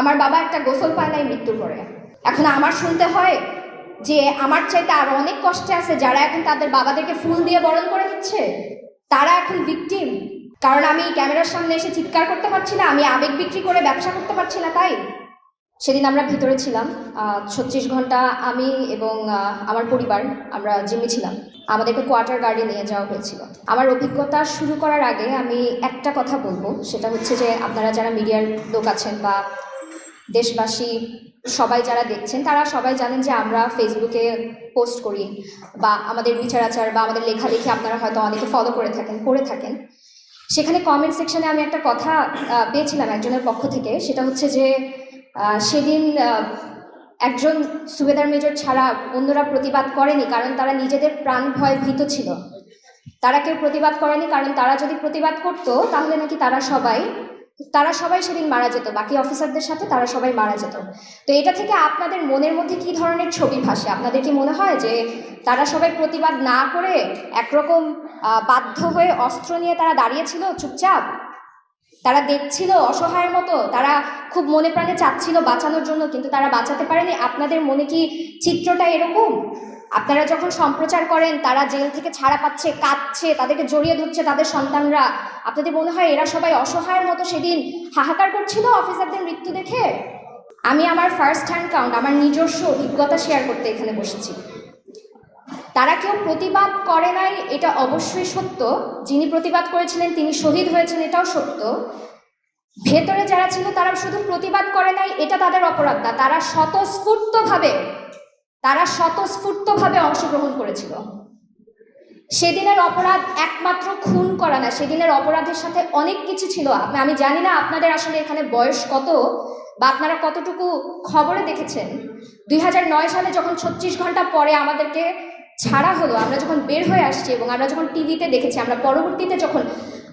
আমার বাবা একটা গোসল পায় নাই মৃত্যুর পরে এখন আমার শুনতে হয় যে আমার চাইতে আরও অনেক কষ্টে আছে, যারা এখন তাদের বাবাদেরকে ফুল দিয়ে বরণ করে দিচ্ছে, তারা এখন ভিকটিম কারণ আমি ক্যামেরার সামনে এসে চিৎকার করতে পারছি না, আমি আবেগ বিক্রি করে ব্যবসা করতে পারছি না, তাই। সেদিন আমরা ভিতরে ছিলাম ছত্রিশ ঘণ্টা আমি এবং আমার পরিবার আমরা জিমে ছিলাম। আমাদেরকে কোয়ার্টার গার্ডে নিয়ে যাওয়া হয়েছিল। আমার অভিজ্ঞতা শুরু করার আগে আমি একটা কথা বলব, সেটা হচ্ছে যে আপনারা যারা মিডিয়ার লোক আছেন বা দেশবাসী সবাই যারা দেখছেন, তারা সবাই জানেন যে আমরা ফেসবুকে পোস্ট করি বা আমাদের বিচার আচার বা আমাদের লেখালেখি আপনারা হয়তো অনেকে ফলো করে থাকেন করে থাকেন। সেখানে কমেন্ট সেকশনে আমি একটা কথা পেয়েছিলাম একজনের পক্ষ থেকে, সেটা হচ্ছে যে সেদিন একজন সুবেদার মেজর ছাড়া অন্যরা প্রতিবাদ করেনি কারণ তারা নিজেদের প্রাণ ভয় ভীত ছিল। তারা কেউ প্রতিবাদ করেনি কারণ তারা যদি প্রতিবাদ করতো, তাহলে নাকি তারা সবাই তারা সবাই সেদিন মারা যেত, বাকি অফিসারদের সাথে তারা সবাই মারা যেত। তো এটা থেকে আপনাদের মনের মধ্যে কি ধরনের ছবি ভাসে? আপনাদের কি মনে হয় যে তারা সবাই প্রতিবাদ না করে একরকম বাধ্য হয়ে অস্ত্র নিয়ে তারা দাঁড়িয়েছিল চুপচাপ? তারা দেখছিল অসহায়ের মতো, তারা খুব মনে প্রাণে চাচ্ছিল বাঁচানোর জন্য, কিন্তু তারা বাঁচাতে পারেনি। আপনাদের মনে কি চিত্রটা এরকম? আপনারা যখন সম্প্রচার করেন, তারা জেল থেকে ছাড়া পাচ্ছে, কাঁদছে, তাদেরকে জড়িয়ে ধরছে তাদের সন্তানরা। আপনাদের মনে হয় এরা সবাই অসহায়ের মতো সেদিন হাহাকার করছিল অফিসারদের মৃত্যু দেখে? আমি আমার ফার্স্ট হ্যান্ড কাউন্ট আমার নিজস্ব অভিজ্ঞতা শেয়ার করতে এখানে বসেছি। তারা কেউ প্রতিবাদ করে নাই, এটা অবশ্যই সত্য। যিনি প্রতিবাদ করেছিলেন, তিনি শহীদ হয়েছেন, এটাও সত্য। ভেতরে যারা ছিল, তারা শুধু প্রতিবাদ করে নাই, এটা তাদের অপরাধ না, তারা স্বতঃস্ফূর্তভাবে তারা স্বতঃস্ফূর্তভাবে অংশগ্রহণ করেছিল। সেদিনের অপরাধ একমাত্র খুন করা না, সেদিনের অপরাধের সাথে অনেক কিছু ছিল। আমি- জানি না আপনাদের আসলে এখানে বয়স কত বা আপনারা কতটুকু খবরে দেখেছেন। দুই হাজার নয় সালে যখন ছত্রিশ ঘণ্টা পরে আমাদেরকে ছাড়া হলো, আমরা যখন বের হয়ে আসছি এবং আমরা যখন টিভিতে দেখেছি, আমরা পরবর্তীতে যখন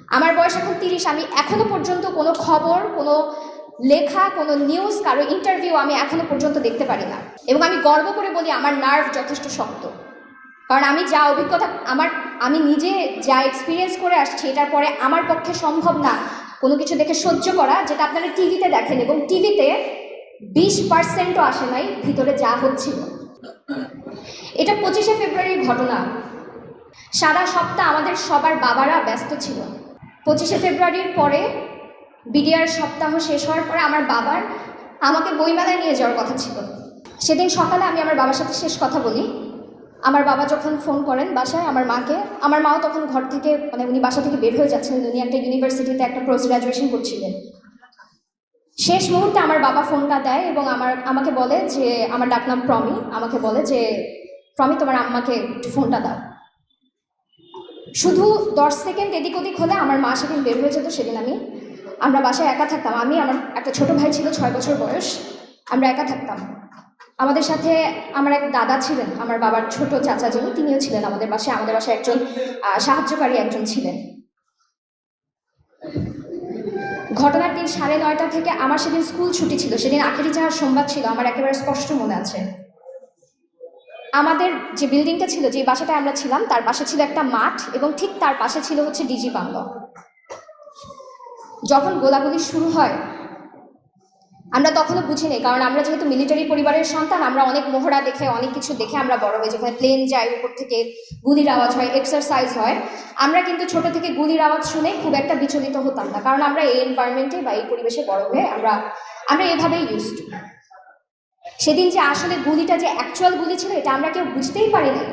আমার বয়স এখন তিরিশ, আমি এখনও পর্যন্ত কোনো খবর, কোনো লেখা, কোনো নিউজ কারও ইন্টারভিউ আমি এখনও পর্যন্ত দেখতে পারি না। এবং আমি গর্ব করে বলি, আমার নার্ভ যথেষ্ট শক্ত। কারণ আমি যা অভিজ্ঞতা, আমার, আমি নিজে যা এক্সপিরিয়েন্স করে আসছি, এটার পরে আমার পক্ষে সম্ভব না কোনো কিছু দেখে সহ্য করা, যেটা আপনারা টিভিতে দেখেন এবং টিভিতে বিশ পার্সেন্টও আসে নাই, ভিতরে যা হচ্ছিল। এটা পঁচিশে ফেব্রুয়ারির ঘটনা। সারা সপ্তাহ আমাদের সবার বাবারা ব্যস্ত ছিল। পঁচিশে ফেব্রুয়ারির পরে বিডিআর সপ্তাহ শেষ হওয়ার পরে আমার বাবার আমাকে বইমেলায় নিয়ে যাওয়ার কথা ছিল। সেদিন সকালে আমি আমার বাবার সাথে শেষ কথা বলি। আমার বাবা যখন ফোন করেন বাসায়, আমার মাকে, আমার মাও তখন ঘর থেকে মানে উনি বাসা থেকে বের হয়ে যাচ্ছিলেন উনি একটা ইউনিভার্সিটিতে একটা পোস্ট গ্রাজুয়েশন করছিলেন। শেষ মুহূর্তে আমার বাবা ফোনটা দেয় এবং আমার, আমাকে বলে যে, আমার ডাকনাম প্রমি, আমাকে বলে যে, প্রমি, তোমার আম্মাকে একটু ফোনটা দাও। শুধু দশ সেকেন্ড এদিক ওদিক হলে আমার মা সেদিন বের হয়ে যেত, সেদিন আমি আমরা বাসায় একা থাকতাম। আমি, আমার একটা ছোট ভাই ছিল, ছয় বছর বয়স। আমরা একা থাকতাম। আমাদের সাথে আমার এক দাদা ছিলেন, আমার বাবার ছোট চাচা যিনি, তিনিও ছিলেন আমাদের বাসায়। আমাদের বাসায় একজন সাহায্যকারী একজন ছিলেন। ঘটনার দিন সাড়ে নয়টা থেকে আমার সেদিন স্কুল ছুটি ছিল। সেদিন আখেরি যাওয়ার সোমবার ছিল। আমার একেবারে স্পষ্ট মনে আছে। আমাদের যে বিল্ডিংটা ছিল, যে বাসাটায় আমরা ছিলাম, তার পাশে ছিল একটা মাঠ এবং ঠিক তার পাশে ছিল হচ্ছে ডিজি বাংলো। যখন গোলাগুলি শুরু হয়, আমরা তখনও বুঝিনি কারণ আমরা যেহেতু মিলিটারি পরিবারের সন্তান, আমরা অনেক মোহরা দেখে, অনেক কিছু দেখে আমরা বড় হই যেখানে প্লেন যায়, উপর থেকে গুলির আওয়াজ হয় এক্সারসাইজ হয়। আমরা কিন্তু ছোট থেকে গুলির আওয়াজ শুনে খুব একটা বিচলিত হতাম না, কারণ আমরা এই এনভায়রনমেন্টে বা এই পরিবেশে বড় হয়ে আমরা আমরা এভাবেই ইউজড সেদিন যে আসলে গুলিটা যে অ্যাকচুয়াল গুলি ছিল, এটা আমরা কেউ বুঝতেই পারিনি।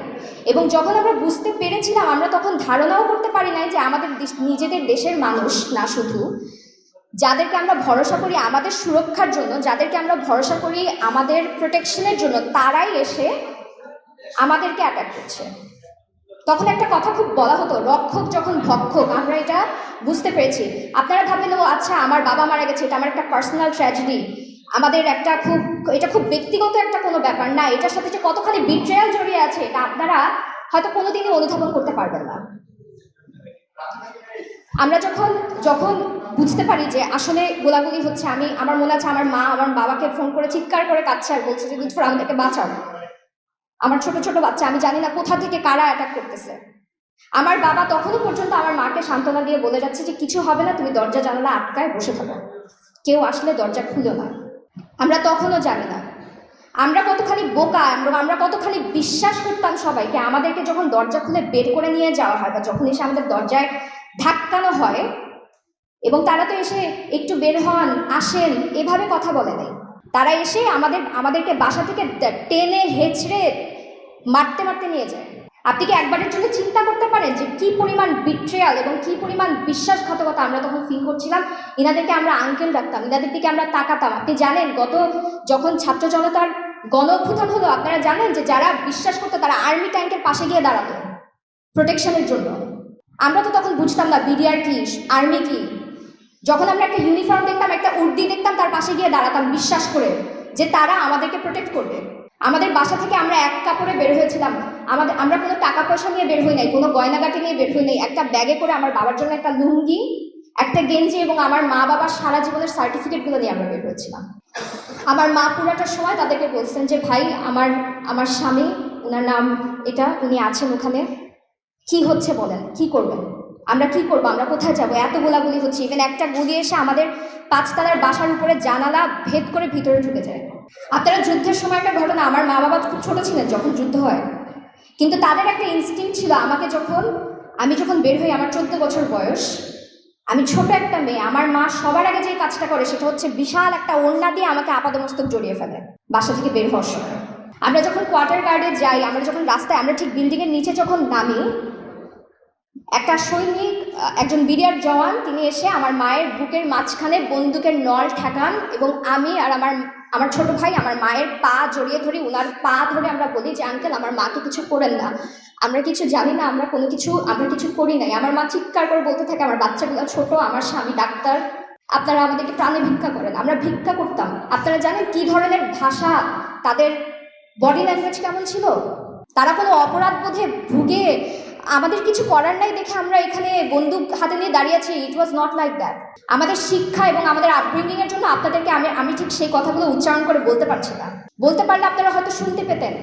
এবং যখন আমরা বুঝতে পেরেছিলাম আমরা তখন ধারণাও করতে পারি নাই যে আমাদের নিজেদের দেশের মানুষ না শুধু। যাদেরকে আমরা ভরসা করি আমাদের সুরক্ষার জন্য, যাদেরকে আমরা ভরসা করি আমাদের প্রোটেকশনের জন্য, তারাই এসে আমাদেরকে অ্যাটাক করছে। তখন একটা কথা খুব বলা হতো, রক্ষক যখন ভক্ষক, আমরা এটা বুঝতে পেরেছি। আপনারা ভাববেন ও আচ্ছা আমার বাবা মারা গেছে, এটা আমার একটা পার্সোনাল ট্র্যাজেডি আমাদের একটা খুব, এটা খুব ব্যক্তিগত একটা কোনো ব্যাপার না, এটার সাথে যে কতখানি বিট্রেয়াল জড়িয়ে আছে, এটা আপনারা হয়তো কোনোদিনই অনুধাবন করতে পারবেন না। আমরা যখন যখন বুঝতে পারি যে আসলে গোলাগুলি হচ্ছে আমি, আমার মনে আছে আমার মা, আমার বাবাকে ফোন করে চিৎকার করে কাঁদছে আর বলছে যে দুধফর আমাদেরকে বাঁচাও। আমার ছোট ছোট বাচ্চা, আমি জানি না কোথা থেকে কারা অ্যাটাক করতেছে। আমার বাবা তখনও পর্যন্ত আমার মাকে সান্ত্বনা দিয়ে বলে যাচ্ছে যে, কিছু হবে না, তুমি দরজা জানালা আটকায় বসে থাকো। কেউ আসলে দরজা খুলো না। আমরা তখনও জানি না। আমরা কতখানি বোকা আমরা কতখানি বিশ্বাস করতাম সবাইকে, আমাদেরকে যখন দরজা খুলে বের করে নিয়ে যাওয়া হয়, বা যখন এসে আমাদের দরজায় ধাক্কানো হয়, এবং তারা তো এসে একটু বের হন, আসেন, এভাবে কথা বলে নাই। তারা এসে আমাদের, আমাদেরকে বাসা থেকে টেনে হেঁচড়ে মারতে মারতে নিয়ে যায়। আপনি কি একবারের জন্য চিন্তা করতে পারেন যে কি পরিমাণ বিট্রেয়াল এবং কি পরিমাণ বিশ্বাসঘাতকতা আমরা তখন ফিল করছিলাম? ইনাদেরকে আমরা আঙ্কেল রাখতাম ইনাদের দিকে আমরা তাকাতাম। আপনি জানেন, গত যখন ছাত্র জনতার গণ অভ্যুত্থান হলো, আপনারা জানেন যে যারা বিশ্বাস করতো তারা আর্মি ট্যাঙ্কের পাশে গিয়ে দাঁড়াতো প্রোটেকশনের জন্য। আমরা তো তখন বুঝতাম না বিডিআর কি আর্মি কি। যখন আমরা একটা ইউনিফর্ম দেখতাম, একটা উর্দি দেখতাম, তার পাশে গিয়ে দাঁড়াতাম, বিশ্বাস করে যে তারা আমাদেরকে প্রোটেক্ট করবে। আমাদের বাসা থেকে আমরা এক কাপড়ে বের হয়েছিলাম। আমাদের, আমরা কোনো টাকা পয়সা নিয়ে বের হই নাই, কোনো গয়নাগাটি নিয়ে বের হই নাই। একটা ব্যাগে করে আমার বাবার জন্য একটা লুঙ্গি, একটা গেঞ্জি এবং আমার মা বাবার সারা জীবনের সার্টিফিকেটগুলো নিয়ে আমরা বের হয়েছিলাম। আমার মা পুরাটা সময় তাদেরকে বলছেন যে, ভাই, আমার আমার স্বামী ওনার নাম এটা, উনি আছেন ওখানে। কি হচ্ছে বলেন? কি করবেন? আমরা কি করব? আমরা কোথায় যাব? এত গোলাগুলি হচ্ছে। ইভেন একটা গুলি এসে আমাদের পাঁচতলার বাসার উপরে জানালা ভেদ করে ভিতরে ঢুকে যায়। আপনারা যুদ্ধের সময় একটা ঘটনা, আমার মা বাবা খুব ছোট ছিলেন যখন যুদ্ধ হয়। কিন্তু তাদের একটা ইনস্টিংক্ট ছিল আমাকে যখন, আমি যখন বের হই, আমার চোদ্দ বছর বয়স, আমি ছোট একটা মেয়ে, আমার মা সবার আগে যে কাজটা করে সেটা হচ্ছে বিশাল একটা ওড়না দিয়ে আমাকে আপাদমস্তক জড়িয়ে ফেলে বাসা থেকে বের হওয়ার সময়। আমরা যখন কোয়ার্টার গার্ডে যাই, আমরা যখন রাস্তায়, আমরা ঠিক বিল্ডিংয়ের নিচে যখন নামি, একটা সৈনিক, একজন বিডিআর জওয়ান, তিনি এসে আমার মায়ের বুকের মাঝখানে বন্দুকের নল ঠেকান এবং আমি আর আমার আমার ছোট ভাই আমার মায়ের পা জড়িয়ে ধরি ওনার পা ধরে আমরা বলি যে, আঙ্কেল, আমার মাকে কিছু করেন না। আমরা কিছু জানি না, আমরা কোনো কিছু, আমরা কিছু করি নাই। আমার মা চিৎকার করে বলতে থাকে, আমার বাচ্চাগুলো ছোট, আমার স্বামী ডাক্তার। আপনারা আমাদেরকে প্রাণে ভিক্ষা করেন। আমরা ভিক্ষা করতাম। আপনারা জানেন কি ধরনের ভাষা? তাদের বডি ল্যাঙ্গুয়েজ কেমন ছিল? তারা কোনো অপরাধ বোধে ভুগে আমাদের কিছু করার নাই দেখে আমরা এখানে বন্দুক হাতে নিয়ে দাঁড়িয়ে আছি। It was not like that আমাদের শিক্ষা এবং আমাদের আপব্রিঙ্গিং এর জন্য আপনাদেরকে আমি আমি ঠিক সেই কথাগুলো উচ্চারণ করে বলতে পারছি না। বলতে পারলে আপনারা হয়তো শুনতে পেতেন।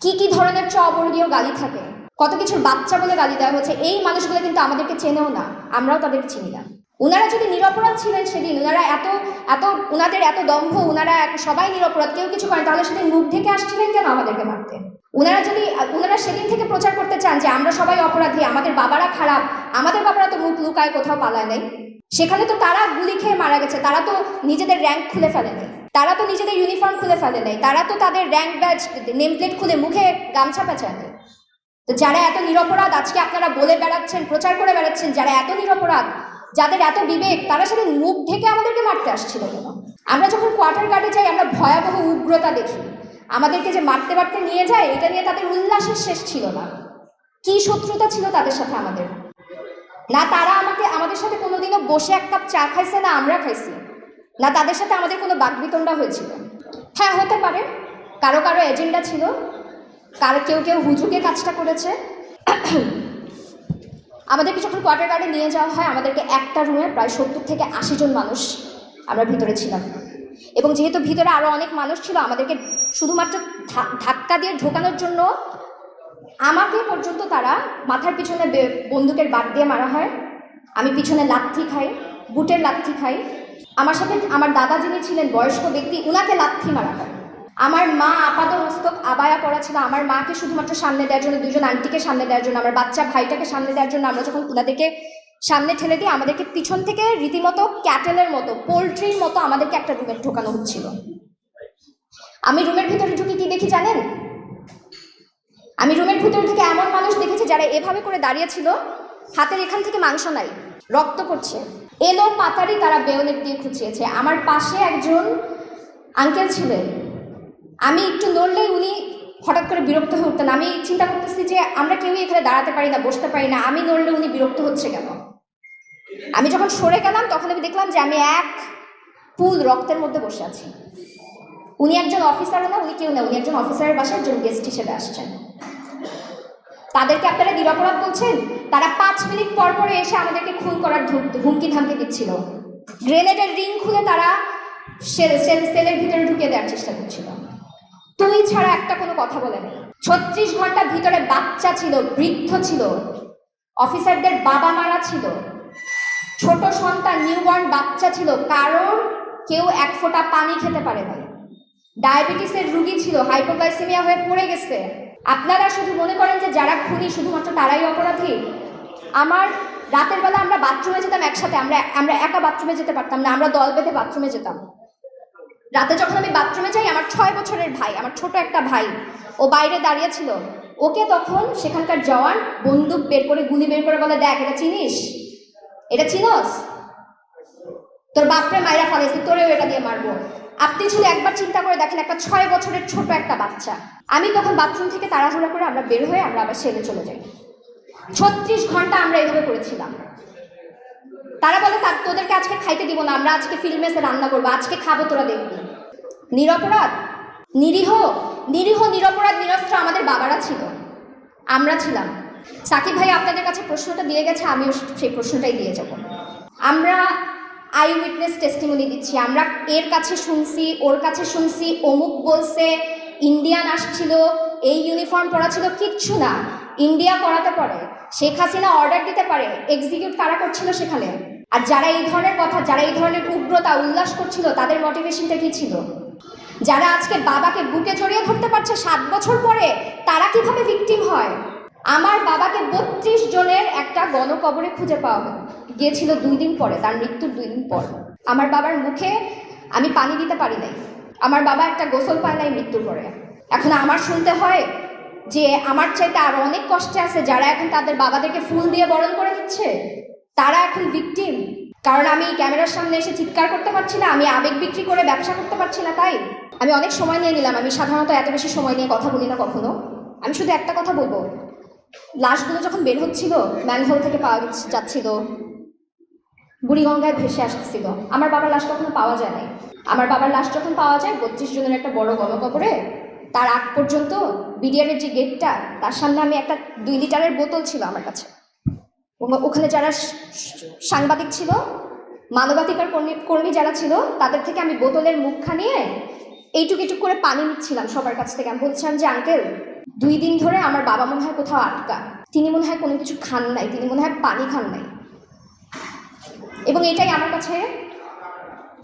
কি কি ধরনের চ অবর্গীয় গালি থাকে? কত কিছুর বাচ্চা বলে গালি দেওয়া হচ্ছে। এই মানুষগুলো কিন্তু আমাদেরকে চেনেও না। আমরাও তাদেরকে চিনি না। ওনারা যদি নিরপরাধ ছিলেন সেদিন ওনারা এত এত ওনাদের এত দম্ভ ওনারা সবাই নিরপরাধ, কেউ কিছু করেন তাহলে সেদিন মুখ থেকে আসছিলেন কেন আমাদেরকে মারতে? ওনারা যদি, ওনারা সেদিন থেকে প্রচার করতে চান যে আমরা সবাই অপরাধী, আমাদের বাবারা খারাপ, আমাদের বাবারা তো মুখ লুকায় কোথাও পালায় নাই। সেখানে তো তারা গুলি খেয়ে মারা গেছে, তারা তো নিজেদের র্যাঙ্ক খুলে ফেলে নেই। তারা তো নিজেদের ইউনিফর্ম খুলে ফেলে নেই, তারা তো তাদের র্যাঙ্ক ব্যাচ নেম প্লেট খুলে মুখে গামছা পেঁচায় নেই। তো যারা এত নিরপরাধ, আজকে আপনারা বলে বেড়াচ্ছেন, প্রচার করে বেড়াচ্ছেন যারা এত নিরপরাধ, যাদের এত বিবেক, তারা সেদিন মুখ ঢেকে আমাদেরকে মারতে আসছিল কেন? আমরা যখন কোয়ার্টার গার্ডে যাই, আমরা ভয়াবহ উগ্রতা দেখি। আমাদেরকে যে মারতে মারতে নিয়ে যায়, এটা নিয়ে তাদের উল্লাসের শেষ ছিল না। কি শত্রুতা ছিল তাদের সাথে আমাদের? না তারা আমাকে, আমাদের সাথে কোনোদিনও বসে এক কাপ চা খাইছে, না আমরা খাইছি। না তাদের সাথে আমাদের কোনো বাকবিতণ্ডা হয়েছিল। হ্যাঁ হতে পারে। কারও কারও এজেন্ডা ছিল। কারও কেউ কেউ হুজুকে কাজটা করেছে। আমাদেরকে যখন কোয়ার্টার গার্ডে নিয়ে যাওয়া হয়, আমাদেরকে একটা রুমে প্রায় সত্তর থেকে আশি জন মানুষ আমরা ভিতরে ছিলাম। এবং যেহেতু ভিতরে আরও অনেক মানুষ ছিল, আমাদেরকে শুধুমাত্র ধাক্কা দিয়ে ঢোকানোর জন্য আমাকে পর্যন্ত তারা মাথার পিছনে বন্দুকের বাদ দিয়ে মারা হয়। আমি পিছনে লাথি খাই, বুটের লাথি খাই। আমার সাথে আমার দাদা যিনি ছিলেন, বয়স্ক ব্যক্তি, উনাকে লাথি মারা হয়। আমার মা আপাত মস্তক আবায়া পড়া ছিল। আমার মাকে শুধুমাত্র সামনে দেওয়ার জন্য, দুজন আন্টিকে সামনে দেওয়ার জন্য, আমার বাচ্চা ভাইটাকে সামনে দেওয়ার জন্য আমরা যখন ওনাদেরকে সামনে ঠেলে দিই আমাদেরকে পিছন থেকে রীতিমতো ক্যাটেলের মতো, পোলট্রির মতো আমাদেরকে একটা রুমে ঢোকানো হচ্ছিল। আমি রুমের ভিতরে ঢুকে কি দেখি জানেন? আমি রুমের ভিতরে থেকে এমন মানুষ দেখেছি যারা এভাবে করে দাঁড়িয়েছিল হাতের এখান থেকে মাংস নাই, রক্ত পড়ছে। এলো পাতারি তারা বেয়নেট দিয়ে খুঁচিয়েছে। আমার পাশে একজন আঙ্কেল ছিলেন। আমি একটু নড়লেই উনি হঠাৎ করে বিরক্ত হয়ে উঠতেন। আমি চিন্তা করতেছি যে আমরা কেউই এখানে দাঁড়াতে পারি না, বসতে পারি না। আমি নড়লে উনি বিরক্ত হচ্ছে কেন? আমি যখন সরে গেলাম, তখন আমি দেখলাম যে আমি এক পুল রক্তের মধ্যে বসে আছি। উনি একজন অফিসারও না উনি কেউ না উনি একজন অফিসারের বাসায় একজন গেস্ট হিসেবে আসছেন। তাদেরকে আপনারা নিরপরাধ বলছেন? তারা পাঁচ মিনিট পর পরে এসে আমাদেরকে খুন করার হুমকি ধামকি দিচ্ছিল। গ্রেনেডের রিং খুলে তারা সেল সেল সেলের ভিতরে ঢুকে দেওয়ার চেষ্টা করছিল। তুই ছাড়া একটা কোনো কথা বলে নেই। ছত্রিশ ঘণ্টা ভিতরে বাচ্চা ছিল, বৃদ্ধ ছিল। অফিসারদের বাবা মারা ছিল। ছোট সন্তান নিউবর্ন বাচ্চা ছিল, কারোর কেউ এক ফোঁটা পানি খেতে পারে না ডায়াবেটিসের রুগী ছিল হাইপোগ্লাইসেমিয়া হয়ে পড়ে গেছে। আপনারা শুধু মনে করেন যে যারা খুনি, শুধুমাত্র তারাই অপরাধী? আমার রাতের বেলা আমরা বাথরুমে যেতাম একসাথে, আমরা আমরা একা বাথরুমে যেতে পারতাম না, আমরা দল বেঁধে বাথরুমে যেতাম। রাতে যখন আমি বাথরুমে যাই, আমার ছয় বছরের ভাই, আমার ছোট একটা ভাই, ও বাইরে দাঁড়িয়ে ছিল। ওকে তখন সেখানকার জওয়ান বন্দুক বের করে, গুলি বের করে বলে, দেখ, এটা চিনিস? এটা চিনস তোর বাপরে মাইরা ফেলেছি, তোরেও এটা দিয়ে মারবো। আপনি শুধু একবার চিন্তা করে দেখেন, একটা ছয় বছরের ছোট একটা বাচ্চা। আমি তখন বাথরুম থেকে তাড়াহুড়া করে আমরা বের হয়ে আমরা আবার সেলে চলে যাই। ছত্রিশ ঘণ্টা আমরা এইভাবে করেছিলাম। তারা বলে তার তোদেরকে আজকে খাইতে দিব না, আমরা আজকে ফিল্মেসে রান্না করব, আজকে খাব, তোরা দেখবি। নিরপরাধ? নিরীহ? নিরীহ, নিরপরাধ, নিরস্ত্র আমাদের বাবারা ছিল। আমরা ছিলাম। সাকিব ভাই আপনাদের কাছে প্রশ্নটা দিয়ে গেছে, আমিও সেই প্রশ্নটাই দিয়ে যাব। আমরা আই উইটনেস টেস্টিমনি দিচ্ছি। আমরা এর কাছে শুনছি, ওর কাছে শুনছি, অমুক বলছে ইন্ডিয়ান আসছিল, এই ইউনিফর্ম পরা ছিল কিচ্ছু না। ইন্ডিয়া করাতে পারে, শেখ হাসিনা অর্ডার দিতে পারে এক্সিকিউট কারা করছিল সেখানে? আর যারা এই ধরনের কথা, যারা এই ধরনের উগ্রতা, উল্লাস করছিল, তাদের মোটিভেশনটা কি ছিল? যারা আজকে বাবাকে বুকে জড়িয়ে ধরতে পারছে, সাত বছর পরে, তারা কীভাবে ভিকটিম হয়? আমার বাবাকে বত্রিশ জনের একটা গণকবরে খুঁজে পাওয়া। গিয়েছিল দুই দিন পরে, তার মৃত্যুর দুই দিন পর। আমার বাবার মুখে আমি পানি দিতে পারি নাই। আমার বাবা একটা গোসল পায় নাই মৃত্যুর পরে এখন আমার শুনতে হয় যে আমার চাইতে আরও অনেক কষ্টে আছে, যারা এখন তাদের বাবাদেরকে ফুল দিয়ে বরণ করে দিচ্ছে, তারা এখন ভিকটিম কারণ আমি ক্যামেরার সামনে এসে চিৎকার করতে পারছি না, আমি আবেগ বিক্রি করে ব্যবসা করতে পারছি না, তাই। আমি অনেক সময় নিয়ে নিলাম, আমি সাধারণত এত বেশি সময় নিয়ে কথা বলি না কখনো। আমি শুধু একটা কথা বলব লাশগুলো যখন বের হচ্ছিল, ম্যানহোল থেকে পাওয়া যাচ্ছিল। বুড়িগঙ্গায় ভেসে আসছিল আমার বাবার লাশ কখনো পাওয়া যায় নাই আমার বাবার লাশ যখন পাওয়া যায়, বত্রিশ জনের একটা বড় গণকবরে, তার আগ পর্যন্ত বিডিআরের যে গেটটা, তার সামনে আমি একটা দুই লিটারের বোতল ছিল আমার কাছে। ওখানে যারা সাংবাদিক ছিল, মানবাধিকার কর্মী কর্মী যারা ছিল, তাদের থেকে আমি বোতলের মুখখান নিয়ে এইটুক এইটুক করে পানি নিচ্ছিলাম সবার কাছ থেকে। আমি বলছিলাম যে, আঙ্কেল দুই দিন ধরে আমার বাবা মনে হয় কোথাও আটকা। তিনি মনে হয় কোনো কিছু খান নাই, তিনি মনে হয় পানি খান নাই। এবং এটাই আমার কাছে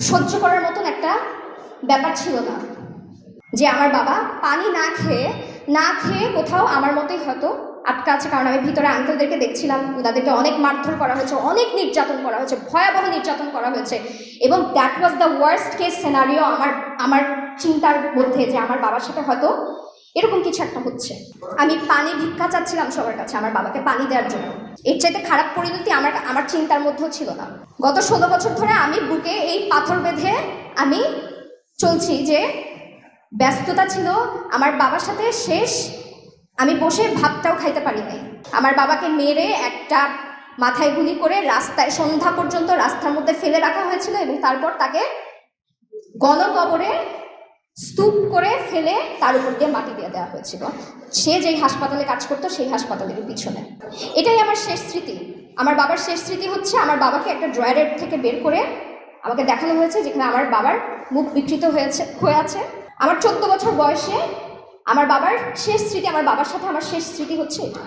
সহ্য করার মতন একটা ব্যাপার ছিল না। যে আমার বাবা পানি না খেয়ে না খেয়ে কোথাও আমার মতোই হয়তো আটকা আছে। কারণ আমি ভিতরে আঙ্কেলদেরকে দেখছিলাম তাদেরকে অনেক মারধর করা হয়েছে, অনেক নির্যাতন করা হয়েছে, ভয়াবহ নির্যাতন করা হয়েছে। এবং that was the worst case scenario আমার আমার চিন্তার মধ্যে যে আমার বাবার সাথে হয়তো এরকম কিছু একটা হচ্ছে। আমি পানি ভিক্ষা চাচ্ছিলাম সবার কাছে, আমার বাবাকে পানি দেওয়ার জন্য। এর চাইতে খারাপ পরিণতি আমার আমার চিন্তার মধ্যেও ছিল না। গত ষোলো বছর ধরে আমি বুকে এই পাথর বেঁধে আমি চলছি যে ব্যস্ততা ছিল, আমার বাবার সাথে শেষ, আমি বসে ভাতটাও খাইতে পারি নাই। আমার বাবাকে মেরে একটা মাথায় গুলি করে রাস্তায়, সন্ধ্যা পর্যন্ত রাস্তার মধ্যে ফেলে রাখা হয়েছিল এবং তারপর তাকে গণকবরে স্তূপ করে ফেলে তার উপর দিয়ে মাটি দিয়ে দেওয়া হয়েছিল। সে যেই হাসপাতালে কাজ করতো, সেই হাসপাতালের পিছনে। এটাই আমার শেষ স্মৃতি। আমার বাবার শেষ স্মৃতি হচ্ছে, আমার বাবাকে একটা ড্রয়ারের থেকে বের করে আমাকে দেখানো হয়েছে, যেখানে আমার বাবার মুখ বিকৃত হয়েছে, হয়ে আছে। আমার চোদ্দ বছর বয়সে আমার বাবার শেষ স্মৃতি, আমার বাবার সাথে আমার শেষ স্মৃতি হচ্ছে এটা।